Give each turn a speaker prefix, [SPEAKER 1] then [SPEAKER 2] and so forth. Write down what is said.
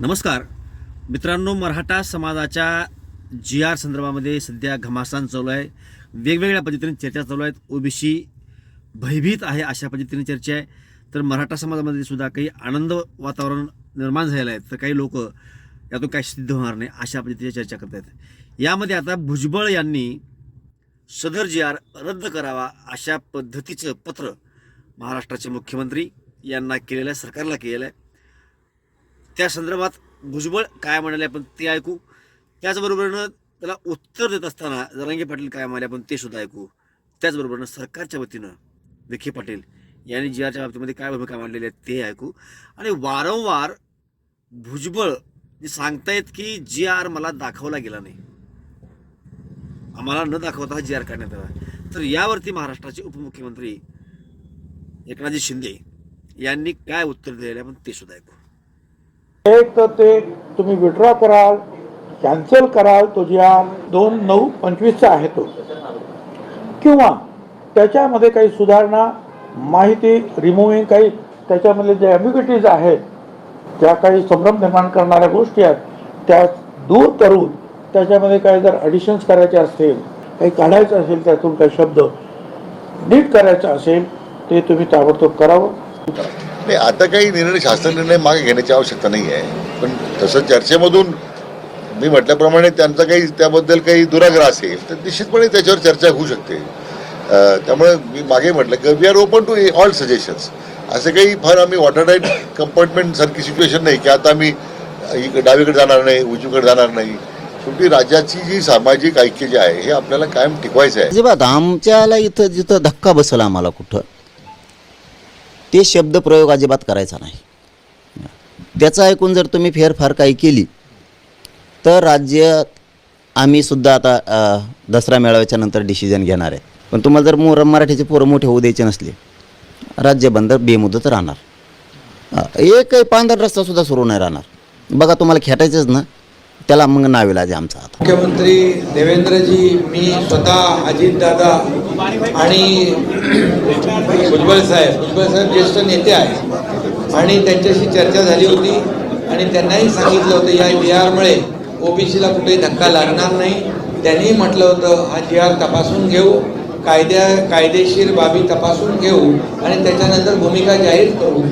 [SPEAKER 1] नमस्कार. मित्रांनो मराठा समाजाच्या जी आर संदर्भामध्ये सध्या घमासान चालू आहे. वेगवेगळ्या पद्धतीने चर्चा चालू आहेत. ओबीसी भयभीत आहे अशा पद्धतीने चर्चा आहे. तर मराठा समाजामध्ये सुद्धा काही आनंद वातावरण निर्माण झालेलं आहे. तर काही लोक यातून काही सिद्ध होणार नाही अशा पद्धतीची चर्चा करत आहेत. यामध्ये आता भुजबळ यांनी सदर जी आर रद्द करावा अशा पद्धतीचं पत्र महाराष्ट्राचे मुख्यमंत्री यांना केलेलं आहे सरकारला केलेलं आहे. त्या संदर्भात भुजबळ काय म्हणाले आपण ते ऐकू. त्याचबरोबरनं त्याला उत्तर देत असताना जरांगे पाटील काय म्हणाले आपण ते सुद्धा ऐकू. त्याचबरोबरनं सरकारच्या वतीनं विखे पाटील यांनी जी आरच्या बाबतीमध्ये काय भूमिका मांडलेली आहे ते ऐकू. आणि वारंवार भुजबळ जे सांगतायत की जी आर मला दाखवला गेला नाही. आम्हाला न दाखवता हा जी आर काढण्यात आला. तर यावरती महाराष्ट्राचे उपमुख्यमंत्री एकनाथजी शिंदे यांनी काय उत्तर दिलेलं आहे आपण ते सुद्धा ऐकू.
[SPEAKER 2] एक तर ते तुम्ही विड्रॉ कराल कॅन्सल कराल तो जी आर दोन नऊ पंचवीसचा आहे तो. किंवा त्याच्यामध्ये काही सुधारणा माहिती रिमूव्हिंग काही त्याच्यामधले जे ॲम्बिग्युटीज आहेत ज्या काही संभ्रम निर्माण करणाऱ्या गोष्टी आहेत त्या दूर करून त्याच्यामध्ये काही जर ॲडिशन्स करायचे असतील काही काढायचं असेल त्यातून काही शब्द नीट करायचा असेल ते तुम्ही ताबडतोब करावं.
[SPEAKER 3] नाही आता काही निर्णय शासन निर्णय मागे घेण्याची आवश्यकता नाही आहे. पण तसं चर्चेमधून मी म्हटल्याप्रमाणे त्यांचा काही त्याबद्दल काही दुराग्रह असेल तर निश्चितपणे त्याच्यावर चर्चा होऊ शकते. त्यामुळे मी मागे म्हटलं की we are open to all suggestions असे काही फार आम्ही वॉटर टाईट कंपार्टमेंट सारखी सिच्युएशन नाही की आता आम्ही डावीकडे जाणार नाही उजवीकडे जाणार नाही. शेवटी राज्याची जी सामाजिक ऐक्य जे आहे हे आपल्याला कायम टिकवायचं आहे.
[SPEAKER 4] आमच्याला इथं जिथं धक्का बसला आम्हाला कुठं? ते शब्दप्रयोग अजिबात करायचा नाही. त्याचं ऐकून जर तुम्ही फेरफार काही केली तर राज्य आम्ही सुद्धा आता दसरा मेळाव्याच्या नंतर डिसिजन घेणार आहे. पण तुम्हाला जर मोर मराठीचे पोरं मोठे होऊ द्यायचे नसले राज्य बंद बेमुदत राहणार. एकही पांढरा रस्ता सुद्धा सुरू नाही राहणार. बघा तुम्हाला खेटायचंच ना? त्याला मग नावेला आमचा आता.
[SPEAKER 5] मुख्यमंत्री देवेंद्रजी मी स्वतः अजितदादा आणि भुजबळ साहेब. भुजबळ साहेब ज्येष्ठ नेते आहेत. आणि त्यांच्याशी चर्चा झाली होती आणि त्यांनाही सांगितलं होतं या जी आरमुळे ओबीसीला कुठेही धक्का लागणार नाही. त्यांनी म्हटलं होतं हा जी आर तपासून घेऊ कायद्या कायदेशीर बाबी तपासून घेऊ आणि त्याच्यानंतर भूमिका जाहीर करू.